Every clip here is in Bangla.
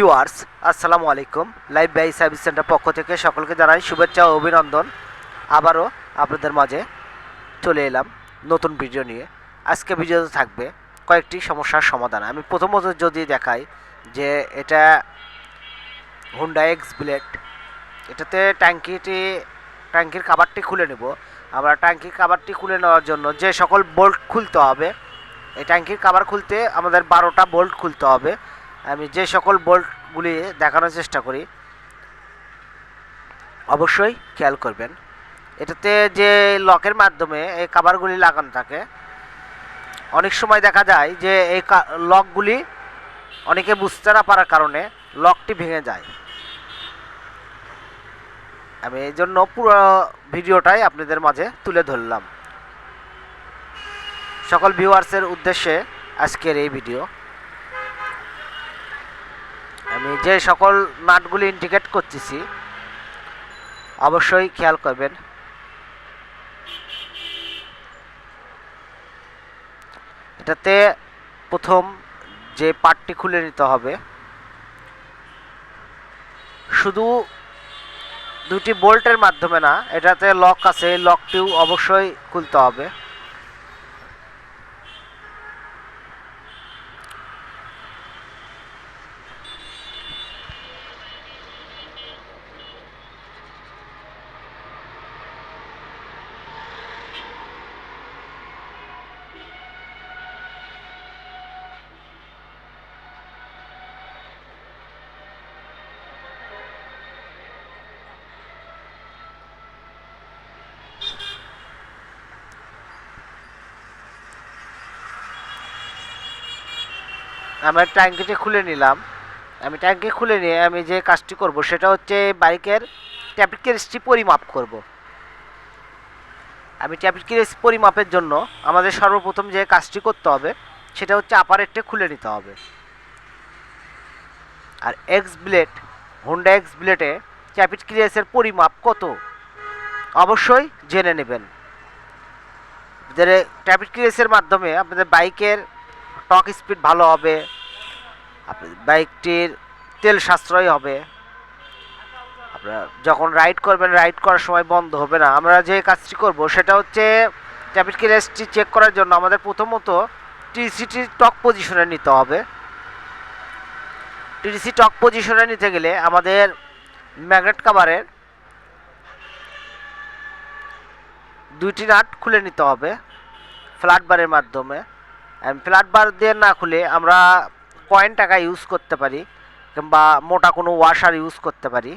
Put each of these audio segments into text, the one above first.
ভিউয়ার্স, আসসালামু আলাইকুম। লাইভ বাই সার্ভিস সেন্টার পক্ষ থেকে সকলকে জানাই শুভেচ্ছা ও অভিনন্দন। আবারও আপনাদের মাঝে চলে এলাম নতুন ভিডিও নিয়ে। আজকে ভিডিওতে থাকবে কয়েকটি সমস্যার সমাধান। আমি প্রথমত যদি দেখাই যে এটা হুন্ডা এক্স ব্লেড এটাতে ট্যাঙ্কিটি, ট্যাঙ্কির কাভারটি খুলে নেব। আমরা ট্যাঙ্কির কাভারটি খুলে নেওয়ার জন্য যে সকল বোল্ট খুলতে হবে, এই ট্যাঙ্কির কাভার খুলতে আমাদের বারোটা বোল্ট খুলতে হবে। আমি যে সকল বোল্টগুলি দেখানোর চেষ্টা করি, অবশ্যই খেয়াল করবেন। এটাতে যে লকের মাধ্যমে এই কাভারগুলি লাগানো থাকে, অনেক সময় দেখা যায় যে এই লকগুলি অনেকে বুঝতে না পারার কারণে লকটি ভেঙে যায়। আমি এই জন্য পুরো ভিডিওটাই আপনাদের মাঝে তুলে ধরলাম। সকল ভিউয়ার্সের উদ্দেশ্যে আজকের এই ভিডিও। আমি যে সকল নাটগুলি ইন্ডিকেট করতেছি, অবশ্যই খেয়াল করবেন। এটাতে প্রথম যে পার্টটি খুলে নিতে হবে, শুধু দুটি বোল্টের মাধ্যমে না, এটাতে লক আছে, লকটিও অবশ্যই খুলতে হবে। আমার ট্যাঙ্কিটি খুলে নিলাম। আমি ট্যাঙ্কি খুলে নিয়ে আমি যে কাজটি করব সেটা হচ্ছে বাইকের ট্যাপিক কেসটি পরিমাপ করব। আমি ট্যাপিক কেস পরিমাপের জন্য আমাদের সর্বপ্রথম যে কাজটি করতে হবে সেটা হচ্ছে আপারেটে খুলে নিতে হবে। আর এক্স ব্লেড হোন্ডা এক্স ব্লেডে ট্যাপিক ক্লিয়াসের পরিমাপ কত? অবশ্যই জেনে নেবেন। ট্যাপিক ক্লিয়াসের মাধ্যমে আপনাদের বাইকের টক স্পিড ভালো হবে বাইকটির তেল সাশ্রয় হবে। আপনারা যখন রাইড করবেন রাইড করার সময় বন্ধ হবে না। আমরা যে কাজটি করব, সেটা হচ্ছে ট্যাপিড কিলেসটি চেক করার জন্য আমাদের প্রথমত টিসিটির টক পজিশনে নিতে হবে। টিডিসি টক পজিশনে নিতে গেলে আমাদের ম্যাগনেট কাভারের দুইটি নাট খুলে নিতে হবে ফ্ল্যাট বারের মাধ্যমে। ফ্ল্যাট বার দিয়ে না খুলে আমরা কয়েন টাকা ইউজ করতে পারি, কিংবা মোটা কোনো ওয়াশার ইউজ করতে পারি।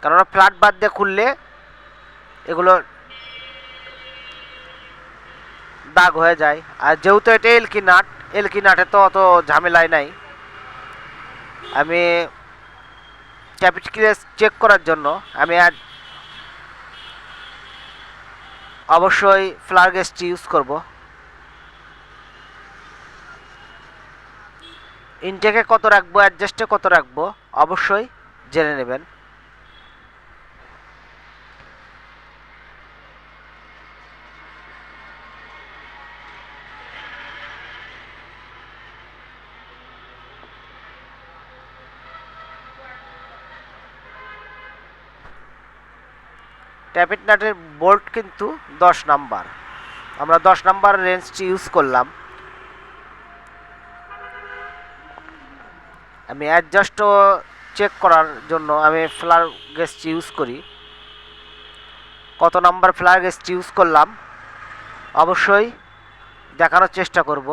কেননা ফ্ল্যাট বার দিয়ে খুললে এগুলো দাগ হয়ে যায়। আর যেহেতু এটা এলকি নাট, এলকি নাটে তো অত ঝামেলায় নাই। আমি ক্যাপিট ক্লিয়াস চেক করার জন্য আমি আর অবশ্যই ফ্লার গেসটি ইউজ করব। ইনটেকে কত রাখব অ্যাডজাস্টে কত রাখব, অবশ্যই জেনে নেবেন। ট্যাপিট নাটের বোল্ট কিন্তু দশ নাম্বার আমরা দশ নাম্বার রেঞ্জটি ইউজ করলাম। আমি অ্যাডজাস্ট চেক করার জন্য আমি ফ্লার গেস্ট ইউজ করি। কত নাম্বার ফ্লার গেস্ট ইউজ করলাম? অবশ্যই দেখানোর চেষ্টা করব।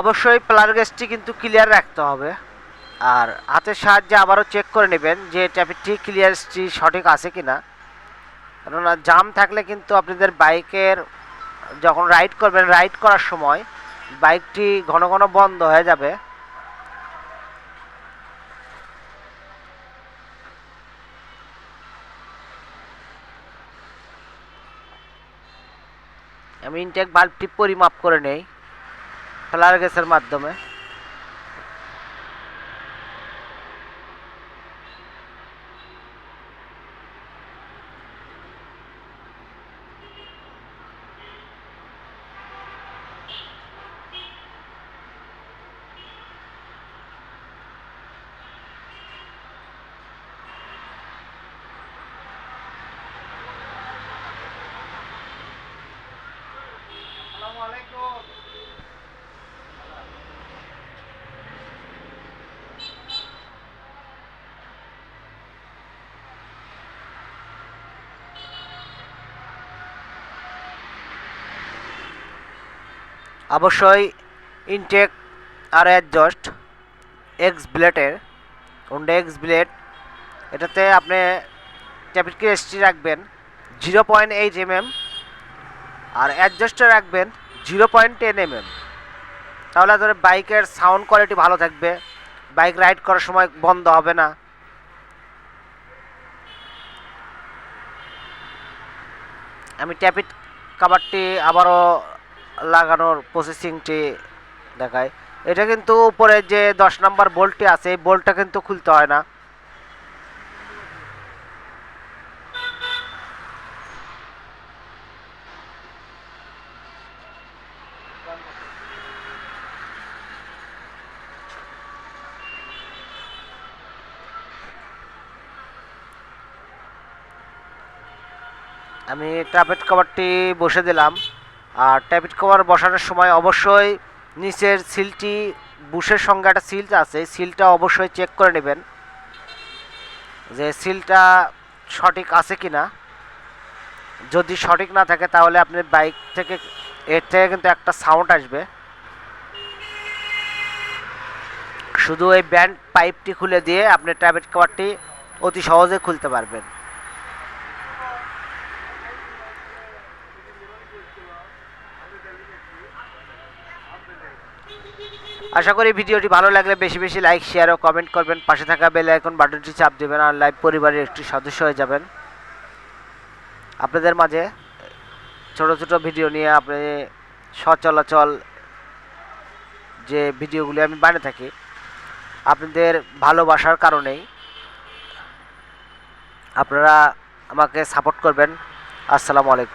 অবশ্যই প্লার গেজটি কিন্তু ক্লিয়ার রাখতে হবে। আর হাতের সাহায্যে আবারও চেক করে নেবেন যে ট্যাপিটি ক্লিয়ারটি সঠিক আছে কি না কেননা জাম থাকলে কিন্তু আপনাদের বাইকের যখন রাইড করবেন রাইড করার সময় বাইকটি ঘন ঘন বন্ধ হয়ে যাবে। আমি ইনটেক বাল্বটি পরিমাপ করে নেই। ফ্লার গ্যাসের মাধ্যমে। অবশ্যই ইনটেক আর অ্যাডজাস্ট এক্স ব্লেডের হোন্ডা এক্স ব্লেড এটাতে আপনি ট্যাপিট এসটি রাখবেন জিরো পয়েন্ট এইট এম আর অ্যাডজাস্টে রাখবেন zero point ten M M তাহলে ধরে বাইকের সাউন্ড কোয়ালিটি ভালো থাকবে, বাইক রাইড করার সময় বন্ধ হবে না। আমি ট্যাপিট কাভারটি আবারও লাগানোর প্রসেসিংটি দেখায়। এটা কিন্তু উপরে যে দশ নম্বর বোল্টটি আছে, এই বোল্টটা কিন্তু খুলতে হয় না। আমি ট্যাপেট কভারটি বসে দিলাম। আর ট্যাপেট কভার বসানোর সময় অবশ্যই নিচের সিলটি, বুশের সঙ্গে একটা সিল আছে সিলটা অবশ্যই চেক করে নেবেন যে সিলটা সঠিক আছে কি না যদি সঠিক না থাকে তাহলে আপনি বাইক থেকে, এর থেকে কিন্তু একটা সাউন্ড আসবে। শুধু এই ব্যান্ড পাইপটি খুলে দিয়ে আপনি ট্যাবলেট কভারটি অতি সহজে খুলতে পারবেন। আশা করি ভিডিওটি ভালো লাগলে বেশি বেশি লাইক শেয়ার ও কমেন্ট করবেন। পাশে থাকা বেল আইকন বাটনটি চাপ দেবেন আর লাইভ পরিবারের একটি সদস্য হয়ে যাবেন। আপনাদের মাঝে ছোট ছোট ভিডিও নিয়ে আপনি সচলাচল যে ভিডিওগুলি আমি বানিয়ে থাকি, আপনাদের ভালোবাসার কারণেই আপনারা আমাকে সাপোর্ট করবেন। আসসালামু আলাইকুম।